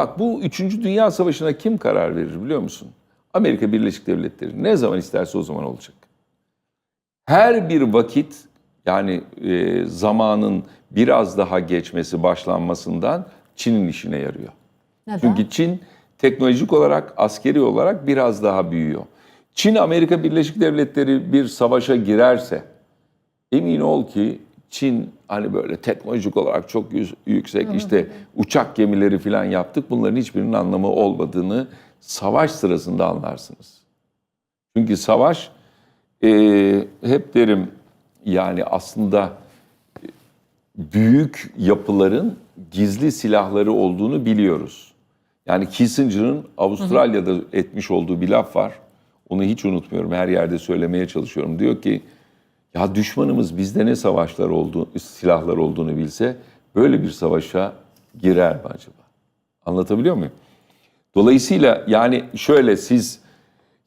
Bak bu 3. Dünya Savaşı'na kim karar verir biliyor musun? Amerika Birleşik Devletleri. Ne zaman isterse o zaman olacak. Her bir vakit yani e, zamanın biraz daha geçmesi başlanmasından Çin'in işine yarıyor. Neden? Çünkü Çin teknolojik olarak, askeri olarak biraz daha büyüyor. Çin Amerika Birleşik Devletleri bir savaşa girerse emin ol ki Çin hani böyle teknolojik olarak çok yüksek işte uçak gemileri falan yaptık. Bunların hiçbirinin anlamı olmadığını savaş sırasında anlarsınız. Çünkü savaş e, hep derim yani aslında büyük yapıların gizli silahları olduğunu biliyoruz. Yani Kissinger'ın Avustralya'da etmiş olduğu bir laf var. Onu hiç unutmuyorum. Her yerde söylemeye çalışıyorum. Diyor ki ya düşmanımız bizde ne savaşlar olduğu, silahlar olduğunu bilse böyle bir savaşa girer mi acaba? Anlatabiliyor muyum? Dolayısıyla yani şöyle siz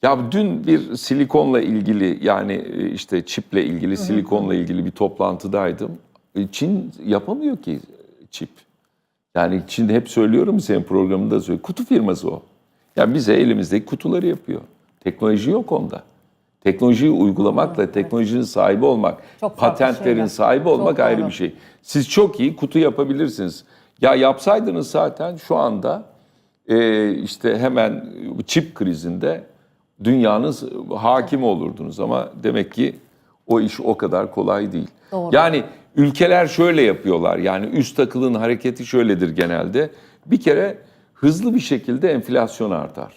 ya dün bir silikonla ilgili yani e, işte çiple ilgili silikonla ilgili bir toplantıdaydım. E, Çin yapamıyor ki çip. Yani Çin hep söylüyorum senin programında söylüyorum. Kutu firması o. Yani bize elimizdeki kutuları yapıyor. Teknoloji yok onda. Teknolojiyi uygulamakla teknolojinin sahibi olmak, Çok farklı patentlerin şeyler. sahibi olmak Çok ayrı doğru. bir şey. Siz çok iyi kutu yapabilirsiniz. Ya yapsaydınız zaten şu anda e, işte hemen çip krizinde dünyanın hakimi olurdunuz ama demek ki o iş o kadar kolay değil. Doğru. Yani ülkeler şöyle yapıyorlar. Yani üst akılın hareketi şöyledir genelde. Bir kere hızlı bir şekilde enflasyon artar.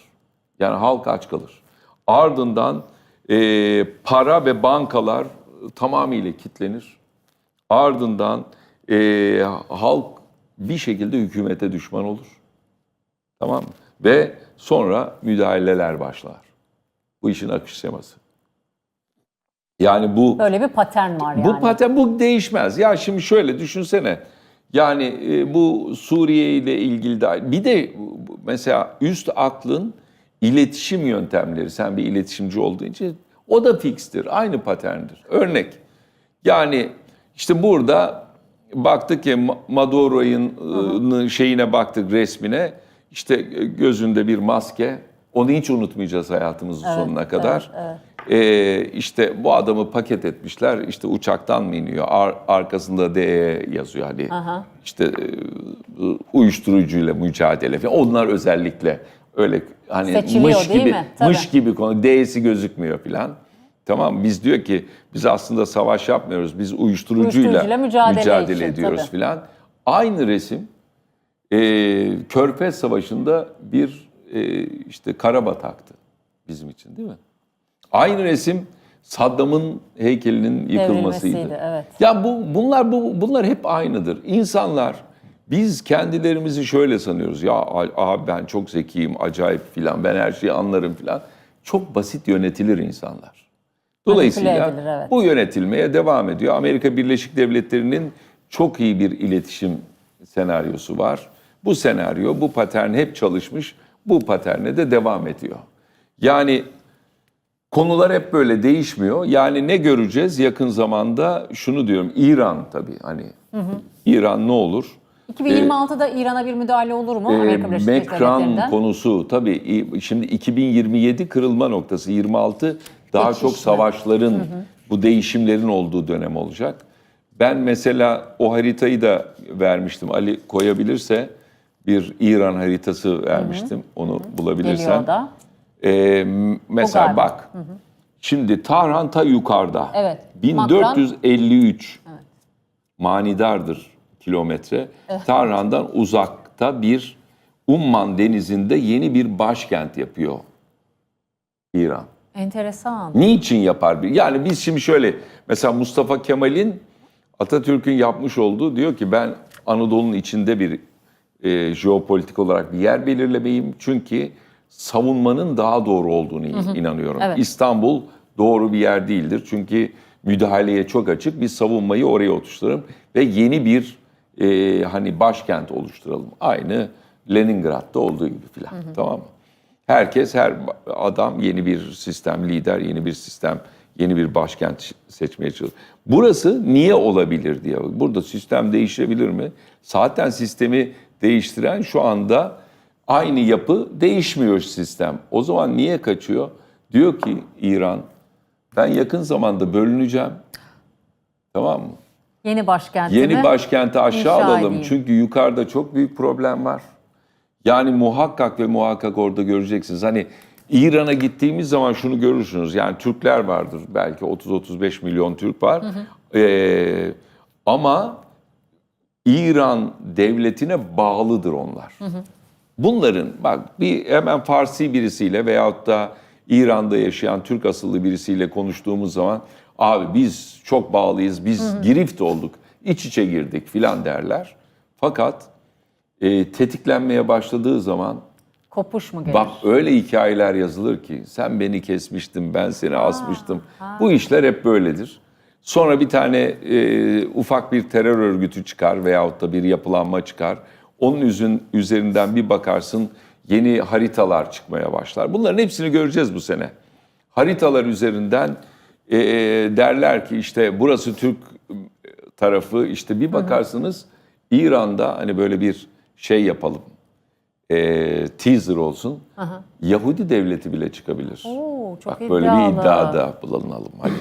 Yani halk aç kalır. Ardından e, para ve bankalar tamamıyla kilitlenir. Ardından e, halk bir şekilde hükümete düşman olur. Tamam mı? Ve sonra müdahaleler başlar. Bu işin akış şeması. Yani bu Böyle bir patern var yani. bu paten bu değişmez. Ya şimdi şöyle düşünsene. Yani e, bu Suriye ile ilgili de bir de mesela üst aklın iletişim yöntemleri. Sen bir iletişimci olduğun için o da fikstir. Aynı paterndir. Örnek. Yani işte burada baktık ki Ma- Maduro'nun ıı, şeyine baktık resmine. İşte gözünde bir maske. Onu hiç unutmayacağız hayatımızın sonuna kadar. Ee, işte bu adamı paket etmişler. İşte uçaktan mı iniyor? Ar- arkasında DE yazıyor hani. Aha. İşte e, uyuşturucuyla mücadele falan. Onlar özellikle öyle hani Seçiliyor, mış gibi mi? Tabii. mış gibi konu D'si gözükmüyor falan. Tamam biz diyor ki biz aslında savaş yapmıyoruz. Biz uyuşturucuyla, Uyuşturucuyla mücadele mücadele, için, ediyoruz filan. Aynı resim e, Körfez Savaşı'nda bir e, işte Karabatak'tı bizim için değil mi? Aynı resim Saddam'ın heykelinin yıkılmasıydı. Evet. Ya bu bunlar bu bunlar hep aynıdır. İnsanlar biz kendilerimizi şöyle sanıyoruz. Ya abi ben çok zekiyim, acayip filan. Ben her şeyi anlarım filan. Çok basit yönetilir insanlar. Dolayısıyla edilir, evet. bu yönetilmeye devam ediyor. Amerika Birleşik Devletleri'nin çok iyi bir iletişim senaryosu var. Bu senaryo, bu patern hep çalışmış. Bu paterne de devam ediyor. Yani konular hep böyle değişmiyor. Yani ne göreceğiz yakın zamanda? Şunu diyorum. İran tabii hani. İran ne olur? 2026'da İran'a bir müdahale olur mu Ee, Amerika Birleşik Devletleri'nden? konusu tabii şimdi 2027 kırılma noktası 26 daha Geçiş çok savaşların bu değişimlerin olduğu dönem olacak. Ben mesela o haritayı da vermiştim. Ali koyabilirse bir İran haritası vermiştim. Onu bulabilirsen. Geliyor o da. Ee, mesela bak. Şimdi Tahran ta yukarıda. Evet. 1453 manidardır kilometre. Tahran'dan uzakta bir Umman denizinde yeni bir başkent yapıyor İran. Enteresan. Niçin yapar bir? Yani biz şimdi şöyle mesela Mustafa Kemal'in Atatürk'ün yapmış olduğu diyor ki ben Anadolu'nun içinde bir e, jeopolitik olarak bir yer belirlemeyim. Çünkü savunmanın daha doğru olduğunu inanıyorum. Evet. İstanbul doğru bir yer değildir. Çünkü müdahaleye çok açık. Biz savunmayı oraya oturturalım ve yeni bir e, hani başkent oluşturalım. Aynı Leningrad'da olduğu gibi filan. Tamam mı? Herkes, her adam yeni bir sistem, lider yeni bir sistem, yeni bir başkent seçmeye çalışıyor. Burası niye olabilir diye. Burada sistem değişebilir mi? Zaten sistemi değiştiren şu anda Aynı yapı değişmiyor sistem. O zaman niye kaçıyor? Diyor ki İran ben yakın zamanda bölüneceğim. Tamam mı? Yeni başkentimi. Yeni başkenti aşağı inşa alalım. edeyim. Çünkü yukarıda çok büyük problem var. Yani muhakkak ve muhakkak orada göreceksiniz. Hani İran'a gittiğimiz zaman şunu görürsünüz. Yani Türkler vardır. Belki 30-35 milyon Türk var. Ee, ama İran devletine bağlıdır onlar. Bunların bak bir hemen Farsi birisiyle veyahut da İran'da yaşayan Türk asıllı birisiyle konuştuğumuz zaman abi biz çok bağlıyız, biz girift olduk, iç içe girdik filan derler. Fakat e, tetiklenmeye başladığı zaman Kopuş mu gelir? bak öyle hikayeler yazılır ki sen beni kesmiştin, ben seni asmıştım. Bu işler hep böyledir. Sonra bir tane e, ufak bir terör örgütü çıkar veyahut da bir yapılanma çıkar. Onun üzün, üzerinden bir bakarsın yeni haritalar çıkmaya başlar. Bunların hepsini göreceğiz bu sene. Haritalar üzerinden e, derler ki işte burası Türk tarafı işte bir bakarsınız İran'da hani böyle bir şey yapalım. E, teaser olsun. Yahudi devleti bile çıkabilir. Oo, çok Bak böyle bir iddialı. iddiada bulunalım. Hani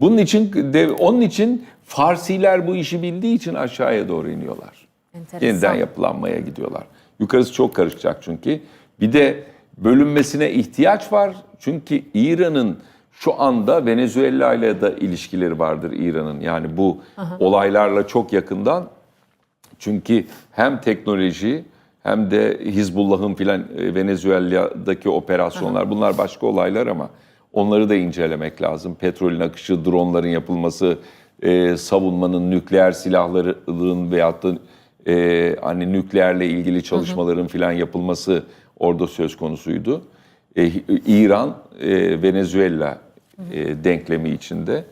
bunun için dev- onun için Farsiler bu işi bildiği için aşağıya doğru iniyorlar. Enteresan. Yeniden yapılanmaya gidiyorlar. Yukarısı çok karışacak çünkü. Bir de bölünmesine ihtiyaç var. Çünkü İran'ın şu anda Venezuela ile de ilişkileri vardır İran'ın. Yani bu olaylarla çok yakından çünkü hem teknoloji hem de Hizbullah'ın filan e, Venezuela'daki operasyonlar bunlar başka olaylar ama onları da incelemek lazım. Petrolün akışı, dronların yapılması, e, savunmanın, nükleer silahların veyahut da e, hani nükleerle ilgili çalışmaların filan yapılması orada söz konusuydu. E, İran, e, Venezuela e, denklemi içinde.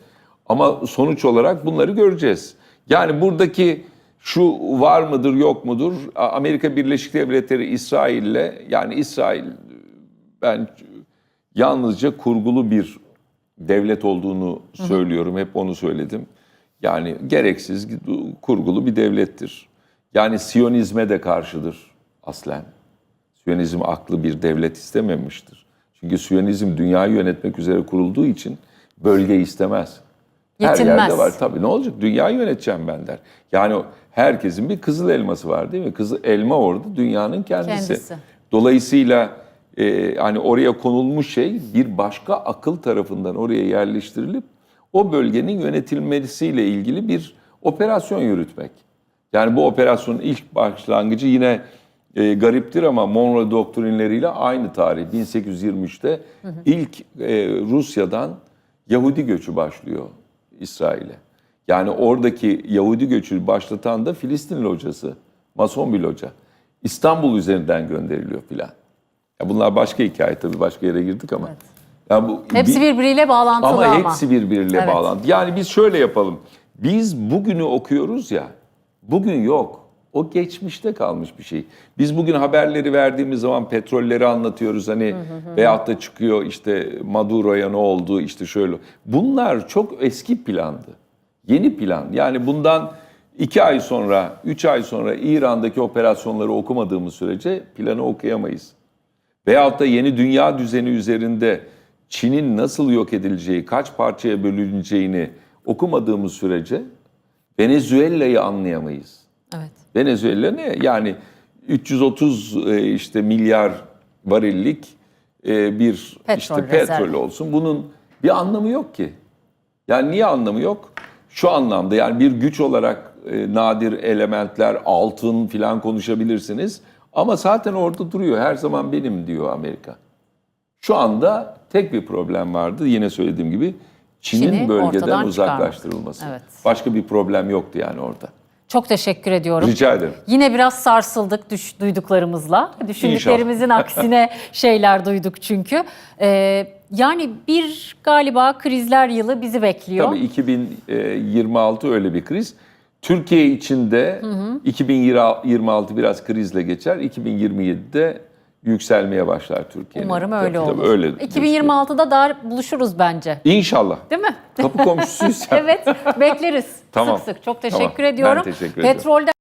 Ama sonuç olarak bunları göreceğiz. Yani buradaki şu var mıdır yok mudur? Amerika Birleşik Devletleri İsrail'le yani İsrail ben yalnızca kurgulu bir devlet olduğunu söylüyorum. Hep onu söyledim. Yani gereksiz kurgulu bir devlettir. Yani Siyonizme de karşıdır aslen. Siyonizm aklı bir devlet istememiştir. Çünkü Siyonizm dünyayı yönetmek üzere kurulduğu için bölge istemez. Her Yetinmez. yerde var. Tabii ne olacak? Dünyayı yöneteceğim ben der. Yani herkesin bir kızıl elması var değil mi? Kızıl elma orada dünyanın kendisi. Kendisi. Dolayısıyla e, hani oraya konulmuş şey bir başka akıl tarafından oraya yerleştirilip o bölgenin yönetilmesiyle ilgili bir operasyon yürütmek. Yani bu operasyonun ilk başlangıcı yine e, gariptir ama Monroe doktrinleriyle aynı tarih 1823'te ilk e, Rusya'dan Yahudi göçü başlıyor İsrail'e. Yani oradaki Yahudi göçü başlatan da Filistinli hocası, Mason bir hoca. İstanbul üzerinden gönderiliyor filan. Ya bunlar başka hikaye tabii başka yere girdik ama. Ya bu Hepsi bir- birbiriyle bağlantılı ama. ama hepsi birbiriyle Evet. bağlantılı. Yani biz şöyle yapalım. Biz bugünü okuyoruz ya. Bugün yok. O geçmişte kalmış bir şey. Biz bugün haberleri verdiğimiz zaman petrolleri anlatıyoruz hani veyahut da çıkıyor işte Maduro'ya ne oldu işte şöyle. Bunlar çok eski plandı. Yeni plan. Yani bundan iki ay sonra, üç ay sonra İran'daki operasyonları okumadığımız sürece planı okuyamayız. Veyahut da yeni dünya düzeni üzerinde Çin'in nasıl yok edileceği, kaç parçaya bölüneceğini okumadığımız sürece Venezuela'yı anlayamayız. Evet. Venezuela ne? Yani 330 e, işte milyar varillik e, bir Petrol işte rezervi. petrol olsun. Bunun bir anlamı yok ki. Yani niye anlamı yok? Şu anlamda yani bir güç olarak e, nadir elementler, altın filan konuşabilirsiniz. Ama zaten orada duruyor. Her zaman benim diyor Amerika. Şu anda tek bir problem vardı. Yine söylediğim gibi Çin'in Çin'i bölgeden uzaklaştırılması. Evet. Başka bir problem yoktu yani orada. Çok teşekkür ediyorum. Rica ederim. Yine biraz sarsıldık düş, duyduklarımızla. Düşündüklerimizin aksine şeyler duyduk çünkü. Ee, yani bir galiba krizler yılı bizi bekliyor. Tabii 2026 öyle bir kriz. Türkiye içinde 2026 biraz krizle geçer. 2027'de yükselmeye başlar Türkiye. Umarım öyle olur. öyle. 2026'da daha buluşuruz bence. İnşallah. Değil mi? Kapı komşusuysa. evet, bekleriz. Tamam. Sık sık. Çok Tamam. teşekkür Ben ediyorum. teşekkür ediyorum. Petrolde